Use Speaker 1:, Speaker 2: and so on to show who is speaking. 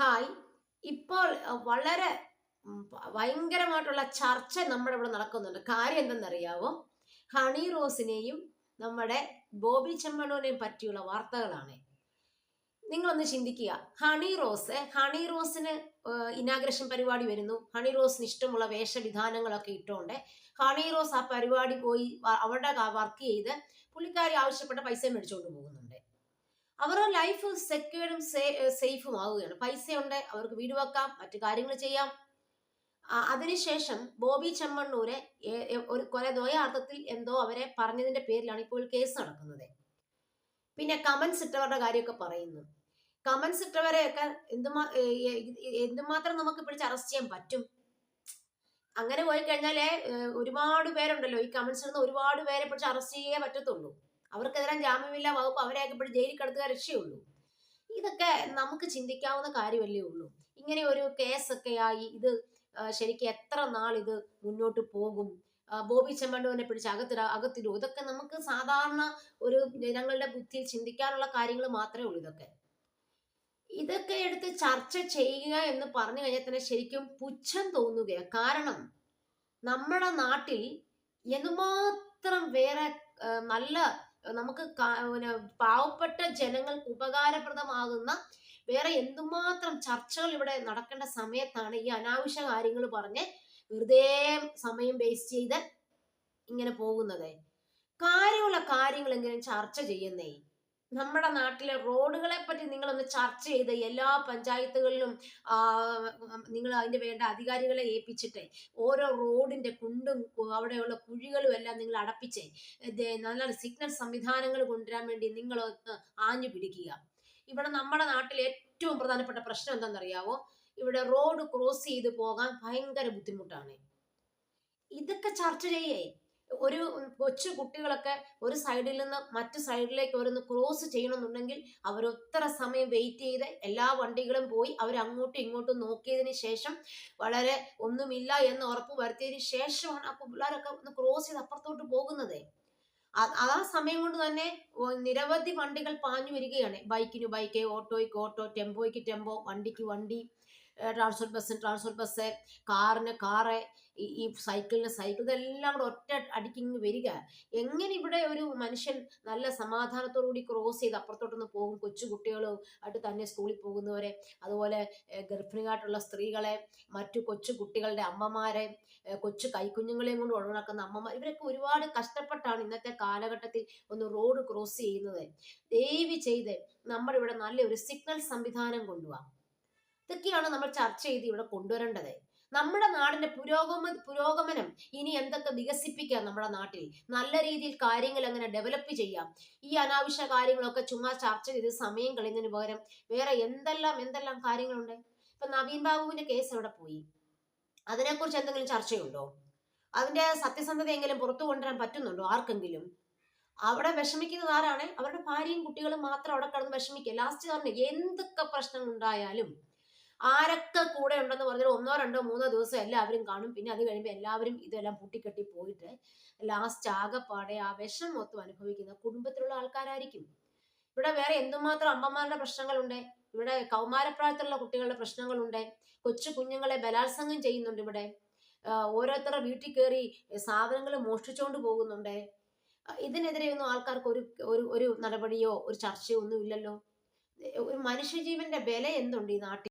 Speaker 1: Hi. ഇപ്പോൾ വളരെ ഭയങ്കരമായിട്ടുള്ള ചർച്ച നമ്മുടെ ഇവിടെ നടക്കുന്നുണ്ട്. കാര്യം എന്തെന്നറിയാവോ? ഹണി റോസിനെയും നമ്മുടെ ബോബി ചെമ്മണൂനെയും പറ്റിയുള്ള വാർത്തകളാണ്. നിങ്ങളൊന്ന് ചിന്തിക്കുക. ഹണി റോസ് ഹണി റോസിന് ഇനാഗ്രേഷൻ പരിപാടി വരുന്നു. ഹണി റോസിന് ഇഷ്ടമുള്ള വേഷവിധാനങ്ങളൊക്കെ ഇട്ടോണ്ട് ഹണി റോസ് ആ പരിപാടി പോയി അവരുടെ വർക്ക് ചെയ്ത് പുള്ളിക്കാരി ആവശ്യപ്പെട്ട പൈസ മേടിച്ചുകൊണ്ട് പോകുന്നുണ്ട്. അവരുടെ ലൈഫ് സെക്യൂർഡും സേഫും ആവുകയാണ്. പൈസ ഉണ്ട് അവർക്ക് വീട് വെക്കാം മറ്റു കാര്യങ്ങൾ ചെയ്യാം. അതിനുശേഷം ബോബി ചെമ്മണ്ണൂരെ ഒരു കൊലെ ദ്വയാർത്ഥത്തിൽ എന്തോ അവരെ പറഞ്ഞതിന്റെ പേരിലാണ് ഇപ്പോൾ കേസ് നടക്കുന്നത്. പിന്നെ കമൻസ് ഇട്ടവരുടെ കാര്യമൊക്കെ പറയുന്നു. കമൻസ് ഇട്ടവരെയൊക്കെ എന്തുമാ എന്തുമാത്രം നമുക്ക് പിടിച്ച് അറസ്റ്റ് ചെയ്യാൻ പറ്റും? അങ്ങനെ പോയി കഴിഞ്ഞാലേ ഒരുപാട് പേരുണ്ടല്ലോ ഈ കമൻസിൽ ഇടുന്ന ഒരുപാട് പേരെ പിടിച്ച് അറസ്റ്റ് ചെയ്യേ പറ്റത്തുള്ളൂ. അവർക്കെതിരെ ജാമ്യമില്ലാ വകുപ്പ് അവരെയൊക്കെ ഇപ്പോൾ ജയിലിൽ കിടത്തുക രക്ഷയുള്ളൂ. ഇതൊക്കെ നമുക്ക് ചിന്തിക്കാവുന്ന കാര്യമല്ലേ ഉള്ളൂ. ഇങ്ങനെ ഒരു കേസൊക്കെ ആയി ഇത് ശരിക്കും എത്ര നാൾ ഇത് മുന്നോട്ട് പോകും? ബോബി ചെമ്മണ്ടുവിനെ പിടിച്ച് അകത്തിട അകത്തിടും ഇതൊക്കെ നമുക്ക് സാധാരണ ഒരു ജനങ്ങളുടെ ബുദ്ധിയിൽ ചിന്തിക്കാനുള്ള കാര്യങ്ങൾ മാത്രമേ ഉള്ളൂ ഇതൊക്കെ. ഇതൊക്കെ എടുത്ത് ചർച്ച ചെയ്യുക എന്ന് പറഞ്ഞു കഴിഞ്ഞാൽ തന്നെ ശരിക്കും പുച്ഛം തോന്നുകയാണ്. കാരണം നമ്മുടെ നാട്ടിൽ എന്തുമാത്രം വേറെ നല്ല നമുക്ക് പാവപ്പെട്ട ജനങ്ങൾക്ക് ഉപകാരപ്രദമാകുന്ന വേറെ എന്തുമാത്രം ചർച്ചകൾ ഇവിടെ നടക്കേണ്ട സമയത്താണ് ഈ അനാവശ്യ കാര്യങ്ങൾ പറഞ്ഞ് വെറുതെ സമയം വേസ്റ്റ് ചെയ്ത് ഇങ്ങനെ പോകുന്നത്. കാര്യമുള്ള കാര്യങ്ങൾ കാര്യങ്ങളെങ്കിലും ചർച്ച ചെയ്യുന്നേ? നമ്മുടെ നാട്ടിലെ റോഡുകളെ പറ്റി നിങ്ങളൊന്ന് ചർച്ച ചെയ്ത് എല്ലാ പഞ്ചായത്തുകളിലും നിങ്ങൾ അതിന് വേണ്ട അധികാരികളെ ഏൽപ്പിച്ചിട്ട് ഓരോ റോഡിന്റെ കുണ്ടും അവിടെയുള്ള കുഴികളും എല്ലാം നിങ്ങൾ അടപ്പിച്ച് നല്ല സിഗ്നൽ സംവിധാനങ്ങൾ കൊണ്ടുവരാൻ വേണ്ടി നിങ്ങളൊന്ന് ആഞ്ഞു പിടിക്കുക. ഇവിടെ നമ്മുടെ നാട്ടിൽ ഏറ്റവും പ്രധാനപ്പെട്ട പ്രശ്നം എന്താണെന്നറിയാവോ? ഇവിടെ റോഡ് ക്രോസ് ചെയ്ത് പോകാൻ ഭയങ്കര ബുദ്ധിമുട്ടാണ്. ഇതൊക്കെ ചർച്ച ചെയ്യേ. ഒരു കൊച്ചു കുട്ടികളൊക്കെ ഒരു സൈഡിൽ നിന്ന് മറ്റു സൈഡിലേക്ക് അവരൊന്ന് ക്രോസ് ചെയ്യണമെന്നുണ്ടെങ്കിൽ അവരൊത്ര സമയം വെയിറ്റ് ചെയ്ത് എല്ലാ വണ്ടികളും പോയി അവർ അങ്ങോട്ടും ഇങ്ങോട്ടും നോക്കിയതിന് ശേഷം വളരെ ഒന്നുമില്ല എന്ന് ഉറപ്പ് വരുത്തിയതിന് ശേഷമാണ് ആ പിള്ളേരൊക്കെ ഒന്ന് ക്രോസ് ചെയ്ത് അപ്പുറത്തോട്ട് പോകുന്നത്. ആ സമയം കൊണ്ട് തന്നെ നിരവധി വണ്ടികൾ പാഞ്ഞു വരികയാണ്. ബൈക്കിന് ബൈക്ക് ഓട്ടോയ്ക്ക് ഓട്ടോ ടെമ്പോയ്ക്ക് ടെമ്പോ വണ്ടിക്ക് വണ്ടി. ട്രാൻസ്പോർട്ട് ബസ്സിന് ട്രാൻസ്പോർട്ട് ബസ് കാറിന് കാറ് ഈ സൈക്കിളിന് സൈക്കിൾ ഇതെല്ലാം കൂടെ ഒറ്റ അടിക്കിങ് വരിക. എങ്ങനെ ഇവിടെ ഒരു മനുഷ്യൻ നല്ല സമാധാനത്തോടുകൂടി ക്രോസ് ചെയ്ത് അപ്പുറത്തോട്ടൊന്ന് പോകും? കൊച്ചു കുട്ടികളും ആയിട്ട് തന്നെ സ്കൂളിൽ പോകുന്നവരെ അതുപോലെ ഗർഭിണിയായിട്ടുള്ള സ്ത്രീകളെ മറ്റു കൊച്ചു കുട്ടികളുടെ അമ്മമാരെ കൊച്ചു കൈക്കുഞ്ഞുങ്ങളെയും കൊണ്ട് ഉണക്കുന്ന അമ്മമാർ ഇവരൊക്കെ ഒരുപാട് കഷ്ടപ്പെട്ടാണ് ഇന്നത്തെ കാലഘട്ടത്തിൽ ഒന്ന് റോഡ് ക്രോസ് ചെയ്യുന്നത്. ദയവ് ചെയ്ത് നമ്മുടെ ഇവിടെ നല്ലൊരു സിഗ്നൽ സംവിധാനം കൊണ്ടുപോകാം ഇതൊക്കെയാണ് നമ്മൾ ചർച്ച ചെയ്ത് ഇവിടെ കൊണ്ടുവരേണ്ടത്. നമ്മുടെ നാടിന്റെ പുരോഗമ പുരോഗമനം ഇനി എന്തൊക്കെ വികസിപ്പിക്കാം നമ്മുടെ നാട്ടിൽ? നല്ല രീതിയിൽ കാര്യങ്ങൾ എങ്ങനെ ഡെവലപ്പ് ചെയ്യാം? ഈ അനാവശ്യ കാര്യങ്ങളൊക്കെ ചുമ്മാ ചർച്ച ചെയ്ത് സമയം കളയുന്നതിന് പകരം വേറെ എന്തെല്ലാം എന്തെല്ലാം കാര്യങ്ങളുണ്ട്? ഇപ്പൊ നവീൻ ബാബുവിന്റെ കേസ് എവിടെ പോയി? അതിനെക്കുറിച്ച് എന്തെങ്കിലും ചർച്ചയുണ്ടോ? അതിന്റെ സത്യസന്ധത എങ്കിലും പുറത്തു കൊണ്ടുവരാൻ പറ്റുന്നുണ്ടോ ആർക്കെങ്കിലും? അവിടെ വിഷമിക്കുന്നത് ആരാണ്? അവരുടെ ഭാര്യയും കുട്ടികളും മാത്രം അവിടെ കിടന്ന് വിഷമിക്കുക. ലാസ്റ്റ് പറഞ്ഞു എന്തൊക്കെ പ്രശ്നങ്ങൾ ഉണ്ടായാലും ആരൊക്കെ കൂടെ ഉണ്ടെന്ന് പറഞ്ഞാൽ ഒന്നോ രണ്ടോ മൂന്നോ ദിവസം എല്ലാവരും കാണും. പിന്നെ അത് കഴിയുമ്പോൾ എല്ലാവരും ഇതെല്ലാം പൂട്ടിക്കെട്ടി പോയിട്ട് ലാസ്റ്റ് ആകെപ്പാടെ ആ വിഷം മൊത്തം അനുഭവിക്കുന്ന കുടുംബത്തിലുള്ള ആൾക്കാരായിരിക്കും. ഇവിടെ വേറെ എന്തുമാത്രം അമ്മമാരുടെ പ്രശ്നങ്ങളുണ്ട്? ഇവിടെ കൗമാരപ്രായത്തിലുള്ള കുട്ടികളുടെ പ്രശ്നങ്ങളുണ്ട്. കൊച്ചു കുഞ്ഞുങ്ങളെ ബലാത്സംഗം ചെയ്യുന്നുണ്ട് ഇവിടെ. ഓരോരുത്തരുടെ വീട്ടിൽ കയറി സാധനങ്ങൾ മോഷ്ടിച്ചുകൊണ്ട് പോകുന്നുണ്ട്. ഇതിനെതിരെ ഒന്നും ആൾക്കാർക്ക് ഒരു ഒരു ഒരു നടപടിയോ ഒരു ചർച്ചയോ ഒന്നും ഇല്ലല്ലോ. ഒരു മനുഷ്യജീവന്റെ വില എന്തുണ്ട് ഈ നാട്ടിൽ?